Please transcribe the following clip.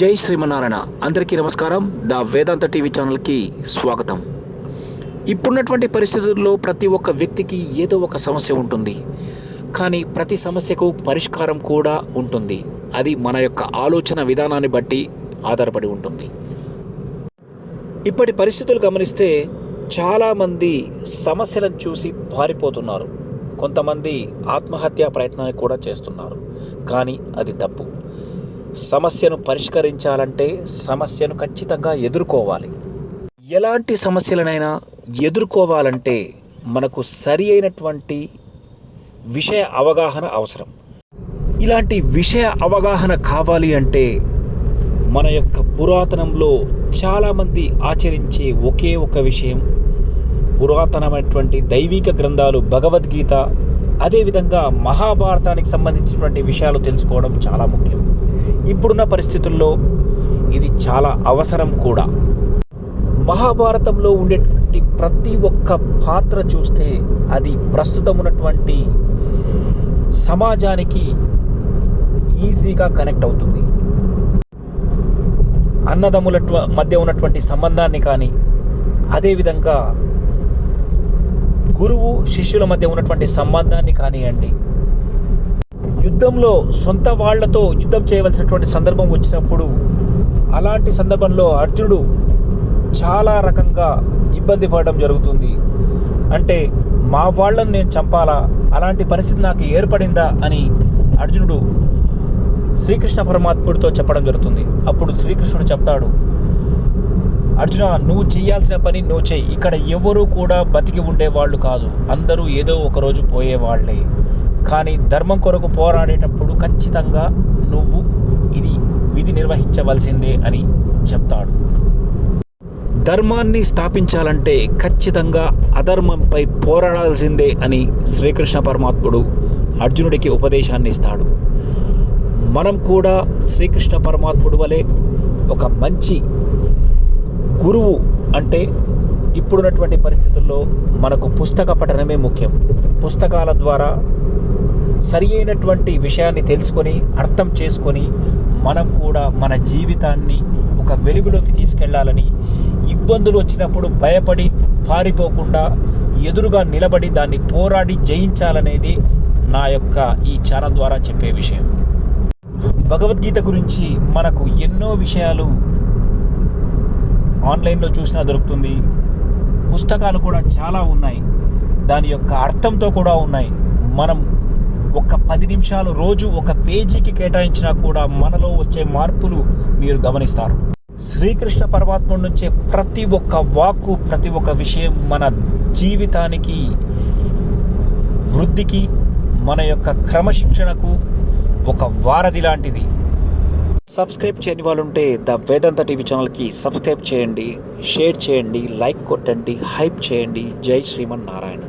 జై శ్రీమనారాయణ అందరికీ నమస్కారం. ద వేదాంత టీవీ ఛానల్కి స్వాగతం. ఇప్పుడున్నటువంటి పరిస్థితుల్లో ప్రతి ఒక్క వ్యక్తికి ఏదో ఒక సమస్య ఉంటుంది. కానీ ప్రతి సమస్యకు పరిష్కారం కూడా ఉంటుంది. అది మన యొక్క ఆలోచన విధానాన్ని బట్టి ఆధారపడి ఉంటుంది. ఇప్పటి పరిస్థితులు గమనిస్తే చాలామంది సమస్యలను చూసి పారిపోతున్నారు. కొంతమంది ఆత్మహత్యా ప్రయత్నాన్ని కూడా చేస్తున్నారు. కానీ అది తప్పు. సమస్యను పరిష్కరించాలంటే సమస్యను ఖచ్చితంగా ఎదుర్కోవాలి. ఎలాంటి సమస్యలనైనా ఎదుర్కోవాలంటే మనకు సరి అయినటువంటి విషయ అవగాహన అవసరం. ఇలాంటి విషయ అవగాహన కావాలి అంటే మన యొక్క పురాతనంలో చాలామంది ఆచరించే ఒకే ఒక విషయం. పురాతనమైనటువంటి దైవిక గ్రంథాలు భగవద్గీత అదేవిధంగా మహాభారతానికి సంబంధించినటువంటి విషయాలు తెలుసుకోవడం చాలా ముఖ్యం. ఇప్పుడున్న పరిస్థితుల్లో ఇది చాలా అవసరం కూడా. మహాభారతంలో ఉండేటువంటి ప్రతి ఒక్క పాత్ర చూస్తే అది ప్రస్తుతం ఉన్నటువంటి సమాజానికి ఈజీగా కనెక్ట్ అవుతుంది. అన్నదమ్ముల మధ్య ఉన్నటువంటి సంబంధాన్ని కానీ అదేవిధంగా గురువు శిష్యుల మధ్య ఉన్నటువంటి సంబంధాన్ని కానివ్వండి. యుద్ధంలో సొంత వాళ్ళతో యుద్ధం చేయవలసినటువంటి సందర్భం వచ్చినప్పుడు అలాంటి సందర్భంలో అర్జునుడు చాలా రకంగా ఇబ్బంది పడడం జరుగుతుంది. అంటే మా వాళ్ళని నేను చంపాలా? అలాంటి పరిస్థితి నాకు ఏర్పడిందా? అని అర్జునుడు శ్రీకృష్ణ పరమాత్ముడితో చెప్పడం జరుగుతుంది. అప్పుడు శ్రీకృష్ణుడు చెప్తాడు అర్జున నువ్వు చేయాల్సిన పని నువ్వు చేయి. ఇక్కడ ఎవరు కూడా బతికి ఉండేవాళ్ళు కాదు. అందరూ ఏదో ఒకరోజు పోయేవాళ్ళే. కానీ ధర్మం కొరకు పోరాడేటప్పుడు ఖచ్చితంగా నువ్వు ఇది విధి నిర్వహించవలసిందే అని చెప్తాడు. ధర్మాన్ని స్థాపించాలంటే ఖచ్చితంగా అధర్మంపై పోరాడాల్సిందే అని శ్రీకృష్ణ పరమాత్ముడు అర్జునుడికి ఉపదేశాన్ని ఇస్తాడు. మనం కూడా శ్రీకృష్ణ పరమాత్ముడు వలె ఒక మంచి గురువు అంటే ఇప్పుడున్నటువంటి పరిస్థితుల్లో మనకు పుస్తక పఠనమే ముఖ్యం. పుస్తకాల ద్వారా సరి అయినటువంటి విషయాన్ని తెలుసుకొని అర్థం చేసుకొని మనం కూడా మన జీవితాన్ని ఒక వెలుగులోకి తీసుకెళ్ళాలని ఇబ్బందులు వచ్చినప్పుడు భయపడి పారిపోకుండా ఎదురుగా నిలబడి దాన్ని పోరాడి జయించాలనేది నా యొక్క ఈ ఛానల్ ద్వారా చెప్పే విషయం. భగవద్గీత గురించి మనకు ఎన్నో విషయాలు ఆన్లైన్లో చూసినా దొరుకుతుంది. పుస్తకాలు కూడా చాలా ఉన్నాయి. దాని యొక్క అర్థంతో కూడా ఉన్నాయి. మనం ఒక పది నిమిషాలు రోజు ఒక పేజీకి కేటాయించినా కూడా మనలో వచ్చే మార్పులు మీరు గమనిస్తారు. శ్రీకృష్ణ పరమాత్ముడి నుంచే ప్రతి ఒక్క వాక్కు ప్రతి ఒక్క విషయం మన జీవితానికి వృద్ధికి మన యొక్క క్రమశిక్షణకు ఒక వారధి లాంటిది. సబ్స్క్రైబ్ చేయని వాళ్ళు ఉంటే ద వేదాంత టీవీ ఛానల్కి సబ్స్క్రైబ్ చేయండి షేర్ చేయండి లైక్ కొట్టండి హైప్ చేయండి. జై శ్రీమన్ నారాయణ